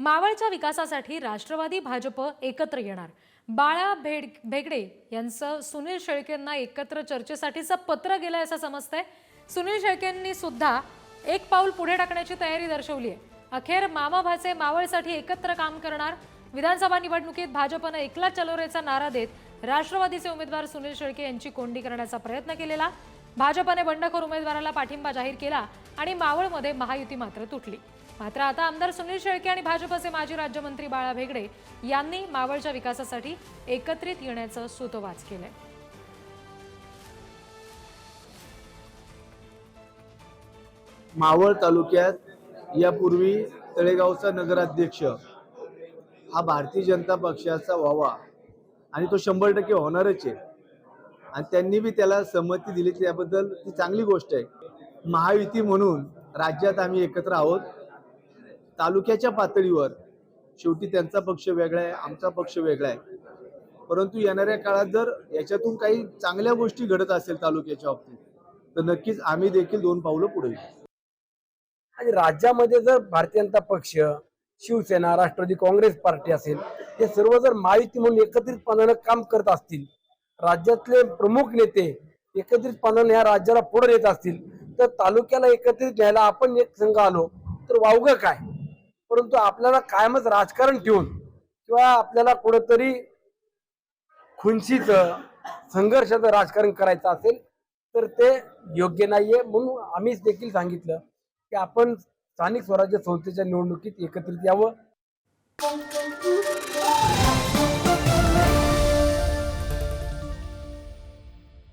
मावळच्या विकासासाठी राष्ट्रवादी भाजप एकत्र येणार. बाळा भेड भेगडे यांचं सुनील शेळकेंना एकत्र चर्चेसाठीचं पत्र गेलं असं समजतंय. सुनील शेळकेंनी सुद्धा एक पाऊल पुढे टाकण्याची तयारी दर्शवली आहे. अखेर मामा भाचे मावळसाठी एकत्र काम करणार. विधानसभा निवडणुकीत भाजपनं एकला चलोरेचा नारा देत राष्ट्रवादीचे उमेदवार सुनील शेळके यांची कोंडी करण्याचा प्रयत्न केलेला. भाजपने बंडखोर उमेदवाराला पाठिंबा जाहीर केला आणि मावळमध्ये महायुती मात्र तुटली. मात्र आता आमदार सुनील शेळके आणि भाजपचे माजी राज्यमंत्री बाळा भेगडे यांनी मावळच्या विकासासाठी एकत्रित येण्याचं सुतोवाच केलंय. मावळ तालुक्यात यापूर्वी तळेगावचा नगराध्यक्ष हा भारतीय जनता पक्षाचा व्हावा आणि तो शंभर टक्के होणारच आहे. आणि त्यांनी बी त्याला संमती दिली. त्याबद्दल ती चांगली गोष्ट आहे. महायुती म्हणून राज्यात आम्ही एकत्र आहोत. तालुक्याच्या पातळीवर शेवटी त्यांचा पक्ष वेगळा आहे आमचा पक्ष वेगळा आहे. परंतु येणाऱ्या काळात जर याच्यातून काही चांगल्या गोष्टी घडत असेल तालुक्याच्या बाबतीत तर नक्कीच आम्ही देखील दोन पावलं पुढे आणि राज्यामध्ये जर भारतीय जनता पक्ष शिवसेना राष्ट्रवादी काँग्रेस पार्टी असेल हे सर्व जर महायुती म्हणून एकत्रितपणानं काम करत असतील राज्यातले प्रमुख नेते एकत्रितपणाने या राज्याला पुढे नेत असतील तर तालुक्याला एकत्रित न्यायला आपण एक संघ आलो तर वावगं काय? परंतु आपल्याला कायमच राजकारण ठेवून किंवा आपल्याला कुठंतरी खुनशीचं संघर्षाचं राजकारण करायचं असेल तर ते योग्य नाहीये. म्हणून आम्हीच देखील सांगितलं की आपण स्थानिक स्वराज्य संस्थेच्या निवडणुकीत एकत्रित यावं.